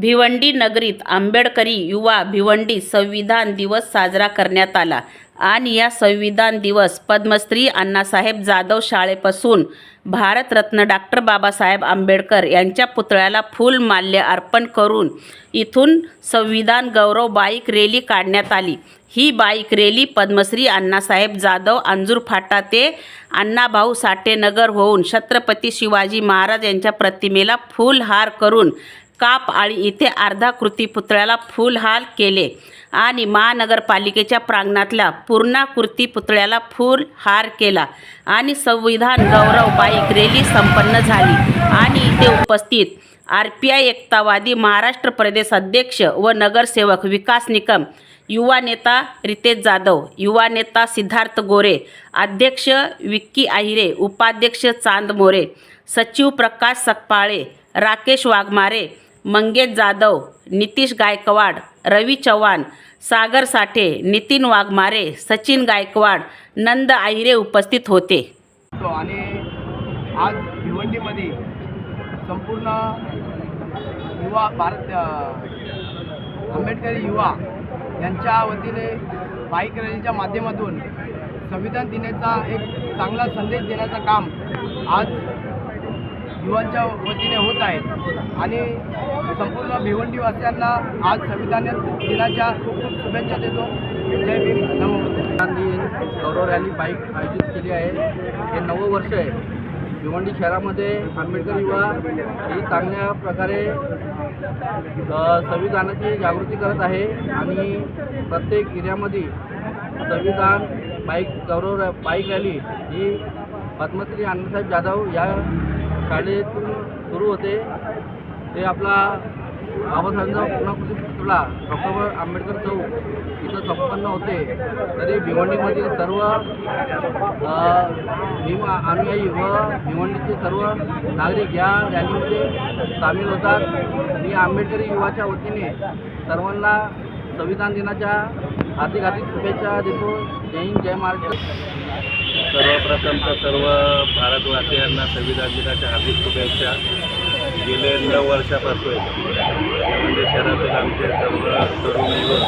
भिवंडी नगरीत आंबेडकरी युवा भिवंडी संविधान दिवस साजरा करण्यात आला. आणि या संविधान दिवस पद्मश्री अण्णासाहेब जाधव शाळेपासून भारतरत्न डॉक्टर बाबासाहेब आंबेडकर यांच्या पुतळ्याला फुल माल्य अर्पण करून इथून संविधान गौरव बाईक रॅली काढण्यात आली. ही बाईक रॅली पद्मश्री अण्णासाहेब जाधव अंजूर फाटा ते अण्णाभाऊ साठेनगर होऊन छत्रपती शिवाजी महाराज यांच्या प्रतिमेला फूलहार करून काप आळी इथे अर्धा कृती पुतळ्याला फूलहार केले आणि महानगरपालिकेच्या प्रांगणातल्या पूर्णाकृती पुतळ्याला फूलहार केला आणि संविधान गौरव बाईक रॅली संपन्न झाली. आणि इथे उपस्थित R P I Ektawadi Maharashtra प्रदेश अध्यक्ष व नगरसेवक विकास निकम युवा नेता रितेश जाधव युवा नेता सिद्धार्थ गोरे अध्यक्ष विक्की आहिरे उपाध्यक्ष चांद मोरे सचिव प्रकाश सकपाळे राकेश वाघमारे मंगेश जाधव नितीश गायकवाड रवी चव्हाण सागर साठे नितीन वाघमारे सचिन गायकवाड नंद आहिरे उपस्थित होते. आणि आज भिवंडीमध्ये संपूर्ण युवा भारत आंबेडकरी युवा यांच्या वतीने बाईक रॅलीच्या माध्यमातून संविधान दिनाचा एक चांगला संदेश देण्याचं काम आज युवांच्या वतीने होत आहे आणि संपूर्ण भिवंडीवासियांना आज संविधान दिनाच्या खूप खूप शुभेच्छा देतो. जय भीम. नमो गांधी गौरव रॅली बाईक आयोजित केली आहे. हे नवं वर्ष आहे. भिवंडी शहरामध्ये आंबेडकर युवा ही चांगल्या प्रकारे संविधानाची जागृती करत आहे. आणि प्रत्येक एरियामध्ये संविधान बाईक गौरव बाईक रॅली ही पद्मश्री अण्णासाहेब जाधव या शाळेतून सुरू होते. ते आपला बाबासाहेबांचा पूर्णाकृती पुतळा डॉक्टर आंबेडकर चौक इथं संपन्न होते. तरी भिवंडीमधील सर्व भीम अनुयायी व भिवंडीचे सर्व नागरिक या रॅलीमध्ये सामील होतात. मी आंबेडकरी युवाच्या वतीने सर्वांना संविधान दिनाच्या हार्दिक हार्दिक शुभेच्छा देतो. जय हिंद जय महाराष्ट्र. सर्वप्रथम तर सर्व भारतवासियांना संविधान दिनाच्या हार्दिक शुभेच्छा. गेले नऊ वर्षापासून म्हणजे शहरातील आमचे सर्व तरुण युवक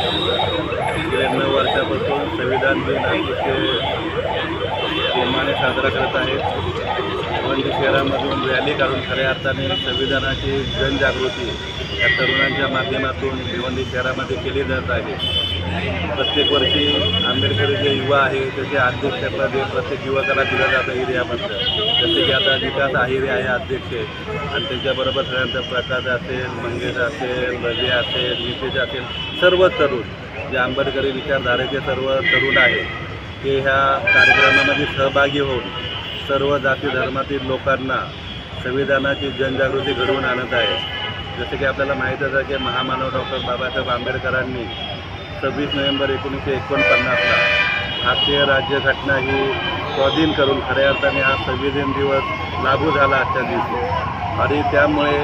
गेले नऊ वर्षापासून संविधान दिन अतिशय प्रेमाने साजरा करत आहेत. म्हणजे शहरामधून रॅली काढून खऱ्या अर्थाने संविधानाची जनजागृती या तरुणांच्या माध्यमातून भिवंडी शहरामध्ये केली जात आहे. प्रत्येक वर्षी आंबेडकरी जे युवा आहे त्याचे अध्यक्षपद जे प्रत्येक युवकाला दिलं जातं एरियामधलं जसे की आता विकास आहिरे आहे अध्यक्ष. आणि त्याच्याबरोबर सगळ्यांचा प्रकाश असेल मंगेश असेल रवी असेल नितेश असेल सर्व तरुण जे आंबेडकरी विचारधारेचे सर्व तरुण आहे ते ह्या कार्यक्रमामध्ये सहभागी होऊन सर्व जाती धर्मातील लोकांना संविधानाची जनजागृती घडवून आणत आहे जसे की आपल्याला माहीतच आहे की महामानव डॉक्टर बाबासाहेब आंबेडकरांनी सव्वीस नोव्हेंबर एकोणीसशे एकोणपन्नासला भारतीय राज्यघटना ही स्वाधीन करून खऱ्या अर्थाने हा संविधान दिवस लागू झाला आजच्या दिवशी. आणि त्यामुळे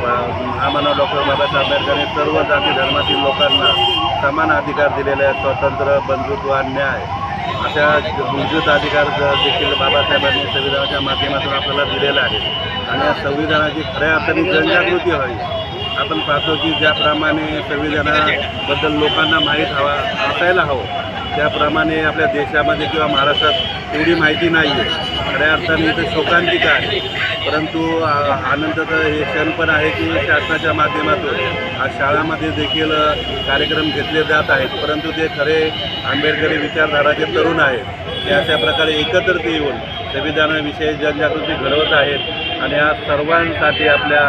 महामानव डॉक्टर बाबासाहेब आंबेडकरांनी सर्व जाती धर्मातील लोकांना समान अधिकार दिलेले आहेत स्वातंत्र्य बंधुत्व आणि न्याय. अशा मूलभूत अधिकार देखील बाबासाहेबांनी संविधानाच्या माध्यमातून आपल्याला दिलेला आहे. आणि या संविधानाची खऱ्या अर्थाने जनजागृती व्हावी. आपण पाहतो की ज्याप्रमाणे संविधानाबद्दल लोकांना माहीत हवा असायला हवं. त्याप्रमाणे आपल्या देशामध्ये किंवा महाराष्ट्रात एवढी माहिती नाही आहे खऱ्या अर्थाने इथं शोकांतिका आहे. परंतु आनंदाचं हे क्षण पण आहे की शासनाच्या माध्यमातून आज शाळामध्ये देखील कार्यक्रम घेतले जात आहेत. परंतु ते खरे आंबेडकरी विचारधाराचे तरुण आहेत. ते अशा प्रकारे एकत्रित येऊन संविधानाविषयी जनजागृती घडवत आहेत आणि हा सर्वांसाठी आपल्या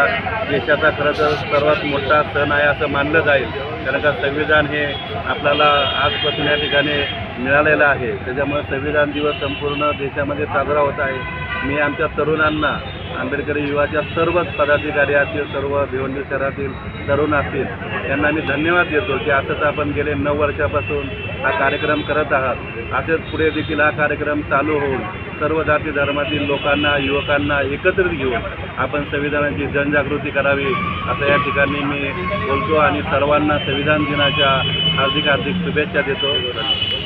देशाचा खरं तर सर्वात मोठा सण आहे असं मानलं जाईल. कारण का संविधान हे आपल्याला आजपासून या ठिकाणी मिळालेलं आहे. त्याच्यामुळे संविधान दिवस संपूर्ण देशामध्ये साजरा होत आहे. मी आमच्या तरुणांना आंबेडकरी युवाच्या सर्वच पदाधिकारी असतील सर्व भिवंडी शहरातील तरुण असतील त्यांना मी धन्यवाद देतो की असंच आपण गेले नऊ वर्षापासून हा कार्यक्रम करत आहात. असेच पुढे देखील हा कार्यक्रम चालू होऊन सर्व जाती धर्मातील लोकांना युवकांना एकत्रित घेऊन आपण संविधानाची जनजागृती करावी असं या ठिकाणी मी बोलतो आणि सर्वांना संविधान दिनाच्या हार्दिक हार्दिक शुभेच्छा देतो.